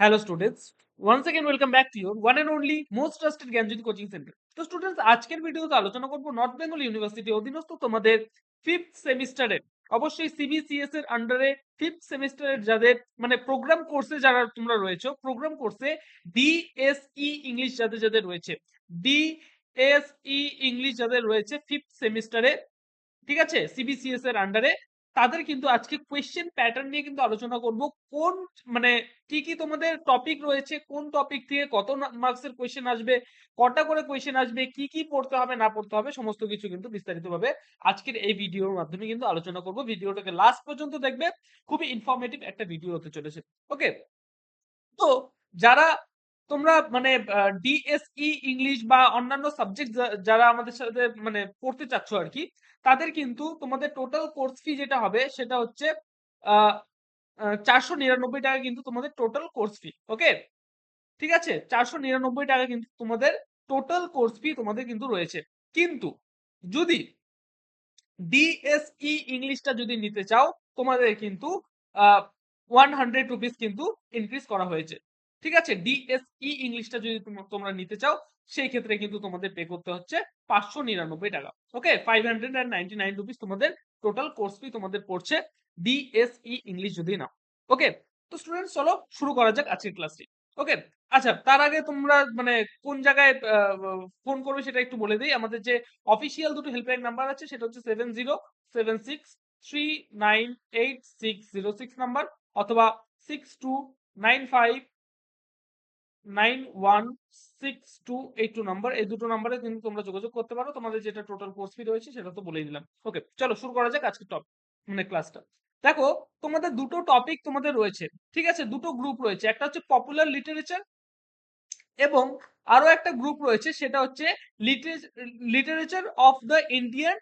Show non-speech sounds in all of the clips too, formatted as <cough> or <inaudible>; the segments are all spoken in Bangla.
Hello students one second welcome back to your one and only most trusted Gyanjyoti coaching centre তো স্টুডেন্টস আজকের ভিডিওতে আলোচনা করব নর্থ বেঙ্গল ইউনিভার্সিটি অধীনস্থ তোমাদের ফিফথ সেমিস্টারের অবশ্যই সিবিসিএস এর আন্ডারে ফিফথ সেমিস্টারের যাদের মানে প্রোগ্রাম কোর্সে যারা তোমরা রয়েছে প্রোগ্রাম কোর্সে ডিএসই ইংলিশ যাদের যাদের রয়েছে ডিএসই ইংলিশ যাদের রয়েছে ফিফথ সেমিস্টারে ঠিক আছে? সিবিসিএস এর আন্ডারে তাদের কিন্তু আজকে কোয়েশ্চেন প্যাটার্ন নিয়ে কিন্তু আলোচনা করব। কোন মানে কি কি তোমাদের টপিক রয়েছে? কোন টপিক থেকে কত মার্কসের কোয়েশ্চেন আসবে? কটা করে কোয়েশ্চেন আসবে? কি কি পড়তে হবে, না পড়তে হবে? সমস্ত কিছু কিন্তু বিস্তারিতভাবে আজকের এই ভিডিওর মাধ্যমে কিন্তু আলোচনা করব। ভিডিওটাকে লাস্ট পর্যন্ত দেখবে। খুবই ইনফরমেটিভ একটা ভিডিও হতে চলেছে। ওকে তো যারা তোমরা মানে ডিএসই ইংলিশ বা অন্যান্য সাবজেক্ট যারা আমাদের সাথে মানে পড়তে চাচ্ছ আর কি, তাদের কিন্তু তোমাদের টোটাল কোর্স ফি যেটা হবে সেটা হচ্ছে চারশো নিরানব্বই টাকা কিন্তু তোমাদের টোটাল কোর্স ফি ওকে ঠিক আছে? চারশো নিরানব্বই টাকা কিন্তু তোমাদের টোটাল কোর্স ফি তোমাদের কিন্তু রয়েছে। কিন্তু যদি ডিএসই ইংলিশটা যদি নিতে চাও, তোমাদের কিন্তু ওয়ান হান্ড্রেড রুপিস কিন্তু ইনক্রিজ করা হয়েছে। ঠিক আছে? ডিএসই ইংলিশটা যদি তোমরা নিতে চাও, সেই ক্ষেত্রে কিন্তু তোমাদের পে করতে হচ্ছে পাঁচশো নিরানব্বই টাকা। Okay five hundred and ninety nine rupees তোমাদের টোটাল কোর্স ফি তোমাদের পড়ছে ডিএসই ইংলিশ যদি নাও। ওকে তো স্টুডেন্ট চলো শুরু করা যাক আজকের ক্লাসটি ওকে আচ্ছা তার আগে তোমরা মানে কোন জায়গায় ফোন করবে সেটা একটু বলে দিই। আমাদের যে অফিসিয়াল দুটো হেল্পলাইন নাম্বার আছে, সেটা হচ্ছে seven zero seven six three nine eight six zero six number অথবা six two nine five nine one six two eight two number এই দুটো নাম্বারে তোমরা যোগাযোগ করতে পারো। তোমাদের যেটা টোটাল ফি রয়েছে সেটা তো দিলাম। ওকে চলো শুরু করা মানে ক্লাসটা দেখো, তোমাদের দুটো টপিক তোমাদের রয়েছে, ঠিক আছে? দুটো গ্রুপ রয়েছে, একটা হচ্ছে পপুলার লিটারেচার এবং আরও একটা গ্রুপ রয়েছে, সেটা হচ্ছে literature of the Indian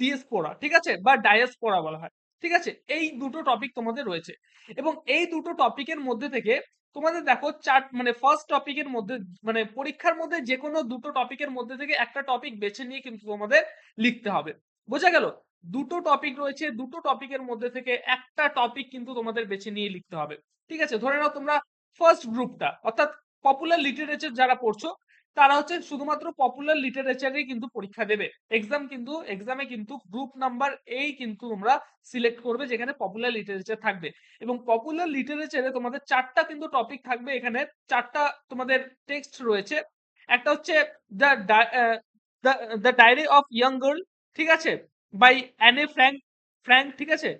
diaspora ঠিক আছে? বা ডায়াসপোরা বলা হয়। ঠিক আছে? এই দুটো টপিক তোমাদের রয়েছে। এবং এই দুটো টপিকের মধ্যে থেকে তোমাদের দেখো চার মানে ফার্স্ট টপিকের মধ্যে মানে পরীক্ষার মধ্যে যে কোনো দুটো টপিকের মধ্যে থেকে একটা টপিক বেছে নিয়ে কিন্তু তোমাদের লিখতে হবে। বোঝা গেল? দুটো টপিক রয়েছে, দুটো টপিকের মধ্যে থেকে একটা টপিক কিন্তু তোমাদের বেছে নিয়ে লিখতে হবে। ঠিক আছে? ধরে নাও তোমরা ফার্স্ট গ্রুপটা অর্থাৎ পপুলার লিটারেচার যারা পড়ছো তারা হচ্ছে শুধুমাত্র পপুলার লিটারেচারে কিন্তু পরীক্ষা দেবে। এক্সাম কিন্তু এক্সামে কিন্তু গ্রুপ নাম্বার এই কিন্তু তোমরা সিলেক্ট করবে যেখানে পপুলার লিটারেচার থাকবে। এবং পপুলার লিটারেচারে তোমাদের চারটা কিন্তু টপিক থাকবে। এখানে চারটা তোমাদের টেক্সট রয়েছে। একটা হচ্ছে the the diary of young girl ঠিক আছে? বাই অ্যানে ফ্র্যাঙ্ক ফ্র্যাঙ্ক ঠিক আছে?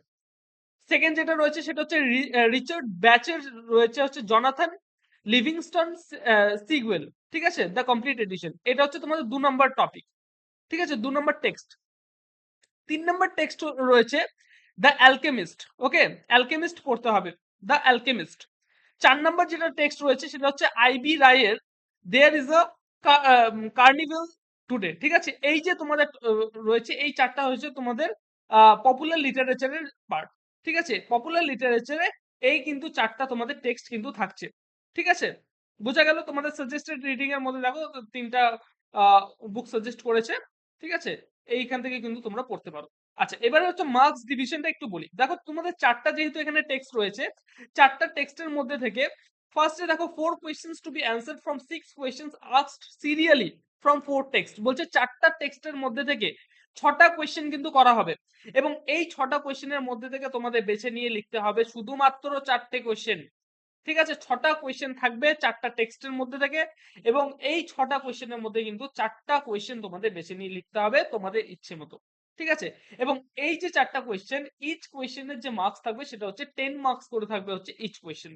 সেকেন্ড যেটা রয়েছে সেটা হচ্ছে রিচার্ড ব্যাচের রয়েছে হচ্ছে জনাথন লিভিংস্টন সিগুয়েল ঠিক আছে? দ্য কমপ্লিট এডিশন এটা হচ্ছে তোমাদের দু নম্বর টপিক ঠিক আছে? দু নম্বর টেক্সট তিন নম্বর টেক্সট রয়েছে দ্য অ্যালকেমিস্ট ওকে অ্যালকেমিস্ট পড়তে হবে। দ্য অ্যালকেমিস্ট চার নম্বর যেটা টেক্সট রয়েছে সেটা হচ্ছে আইবি রায়ের there is a carnival today ঠিক আছে? এই যে তোমাদের রয়েছে, এই চারটা হয়েছে তোমাদের পপুলার লিটারেচারের পার্ট ঠিক আছে? পপুলার লিটারেচারে এই কিন্তু চারটা তোমাদের টেক্সট কিন্তু থাকছে। ঠিক আছে? বোঝা গেল তোমাদের সাজেস্টেড রিডিং এর মধ্যে দেখো তিনটা বুক সাজেস্ট করেছে, ঠিক আছে? এইখান থেকে কিন্তু তোমরা পড়তে পারো। আচ্ছা এবারে হচ্ছে মার্কস ডিভিশনটা একটু বলি। দেখো তোমাদের চারটা যেহেতু এখানে টেক্সট রয়েছে, চারটা টেক্সটের মধ্যে থেকে ফার্স্টে দেখো four questions to be answer from six questions asked serially from four text বলছে চারটা টেক্সটের মধ্যে থেকে ছটা কোয়েশ্চেন কিন্তু করা হবে। এবং এই ছটা কোয়েশ্চেনের মধ্যে থেকে তোমাদের বেছে নিয়ে লিখতে হবে শুধুমাত্র চারটে কোয়েশ্চেন ঠিক আছে, ছটা কোয়েশ্চেন থাকবে চারটা টেক্সটের মধ্যে থেকে এবং এই ছটা কোয়েশ্চেনের মধ্যে কিন্তু চারটা কোয়েশ্চেন তোমাদের বেছে নিয়ে লিখতে হবে তোমাদের ইচ্ছে মতো, ঠিক আছে? এবং এই যে চারটা কোয়েশ্চেন ইচ কোয়েশ্চেনের যে মার্কস থাকবে সেটা হচ্ছে টেন মার্কস করে থাকবে হচ্ছে ইচ কোয়েশ্চেন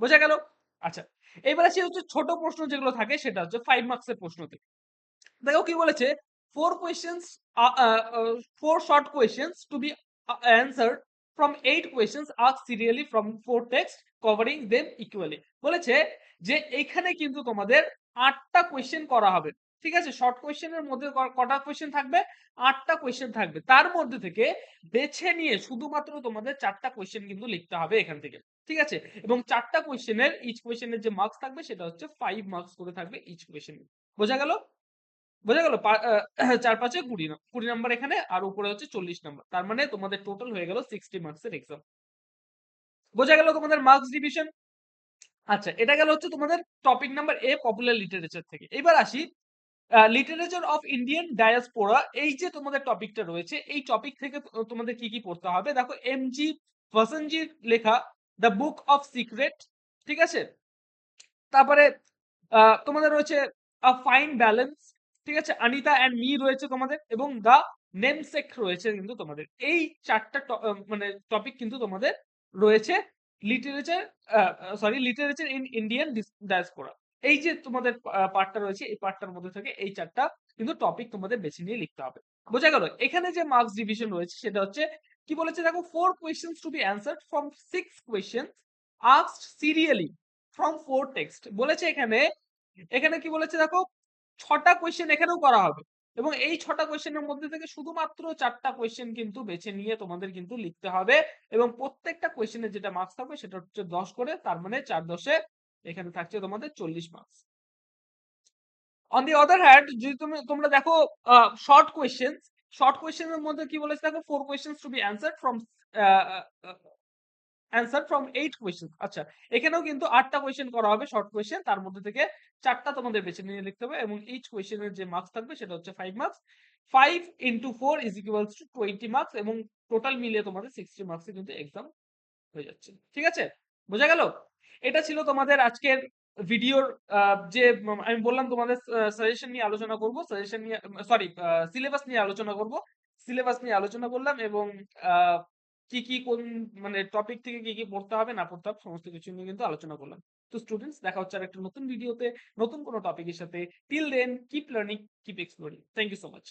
বোঝা গেল? আচ্ছা এবার আসি হচ্ছে ছোট প্রশ্ন যেগুলো থাকে সেটা হচ্ছে ফাইভ মার্কসের থেকে। দেখো কি বলেছে four questions four short questions to be answered from eight questions ask serially from four text covering them equally বলেছে যে এইখানে কিন্তু তোমাদের আটটা কোয়েশ্চেন করা হবে। ঠিক আছে? শর্ট কোয়েশ্চেনের মধ্যে কটা কোয়েশ্চেন থাকবে? আটটা কোয়েশ্চেন থাকবে। তার মধ্যে থেকে বেছে নিয়ে শুধুমাত্র তোমাদের চারটা কোয়েশ্চেন কিন্তু লিখতে হবে এখান থেকে। ঠিক আছে? এবং চারটা কোয়েশ্চেনের ইচ কোয়েশ্চেনের যে মার্কস থাকবে, সেটা হচ্ছে ফাইভ মার্কস করে থাকবে ইচ কোয়েশ্চেন বোঝা গেল? বোঝা গেল <clears throat> চার পাঁচে কুড়ি কুড়ি নাম্বার এখানে আর উপরে হচ্ছে চল্লিশ নাম্বার তার মানে তোমাদের টোটাল হয়ে গেল সিক্সটি মার্কসের এক্সাম বোঝা গেল তোমাদের মার্কস ডিভিশন আচ্ছা এটা গেল হচ্ছে তোমাদের topic number A popular literature থেকে। এবার আসি লিটারেচার অফ ইন্ডিয়ান ডায়াসপোরা এই যে তোমাদের টপিকটা রয়েছে, এই টপিক থেকে তোমাদের কি কি পড়তে হবে? দেখো এম জি ভাসানজির লেখা দ্য বুক অফ সিক্রেট ঠিক আছে? তারপরে তোমাদের রয়েছে আ ফাইন ব্যালেন্স ঠিক আছে? আনিতা অ্যান্ড মি রয়েছে তোমাদের এবং দ্য নেমসেক রয়েছে কিন্তু তোমাদের। এই চারটা মানে টপিক কিন্তু তোমাদের রয়েছে literature sorry literature in Indian diaspora এই যে তোমাদের পার্টটা রয়েছে, এই পার্টটার মধ্যে থেকে এই চারটা কিন্তু টপিক তোমাদের বেছে নিয়ে লিখতে হবে। বোঝা গেল? এখানে যে মার্কস ডিভিশন রয়েছে সেটা হচ্ছে, কি বলেছে দেখো? Four questions to be answer from six questions asked serially from four text বলেছে এখানে এখানে কি বলেছে দেখো? ছটা কোয়েশ্চেন এখানেও করা হবে। এবং এই ছটা কোয়েশ্চেনের মধ্যে থেকে শুধুমাত্র চারটা কোয়েশ্চেন কিন্তু বেছে নিয়ে তোমাদের কিন্তু লিখতে হবে। এবং প্রত্যেকটা কোয়েশ্চেনের যেটা মার্কস থাকবে সেটা হচ্ছে দশ করে, তার মানে চার দশে এখানে থাকছে তোমাদের চল্লিশ marks on the other hand যদি তুমি, তোমরা দেখো শর্ট কোয়েশ্চেন শর্ট কোয়েশ্চেনের মধ্যে কি বলেছে দেখো? Four questions to be answer from answer from eight question আচ্ছা এখানেও কিন্তু আটটা কোয়েশ্চেন করা হবে শর্ট কোয়েশ্চেন তার মধ্যে থেকে চারটা তোমাদের বেছে নিয়ে লিখতে হবে এবং ইচ কোয়েশ্চেনের যে মার্কস থাকবে সেটা হচ্ছে five marks five into four is equals to twenty marks এবং টোটাল মিলিয়ে তোমাদের সিক্সটি মার্কসে কিন্তু এক্সাম হয়ে যাচ্ছে। ঠিক আছে? বোঝা গেল? এটা ছিল তোমাদের আজকের ভিডিওর যে আমি বললাম তোমাদের সাজেশন নিয়ে আলোচনা করব সাজেশন নিয়ে সরি সিলেবাস নিয়ে আলোচনা করব। সিলেবাস নিয়ে আলোচনা করলাম এবং কি কি, কোন মানে টপিক থেকে কি কি পড়তে হবে, না পড়তে হবে, সমস্ত কিছু নিয়ে কিন্তু আলোচনা করলাম। তো স্টুডেন্টস দেখা হচ্ছে আর একটা নতুন ভিডিওতে নতুন কোনো টপিকের সাথে till then keep learning keep exploring thank you so much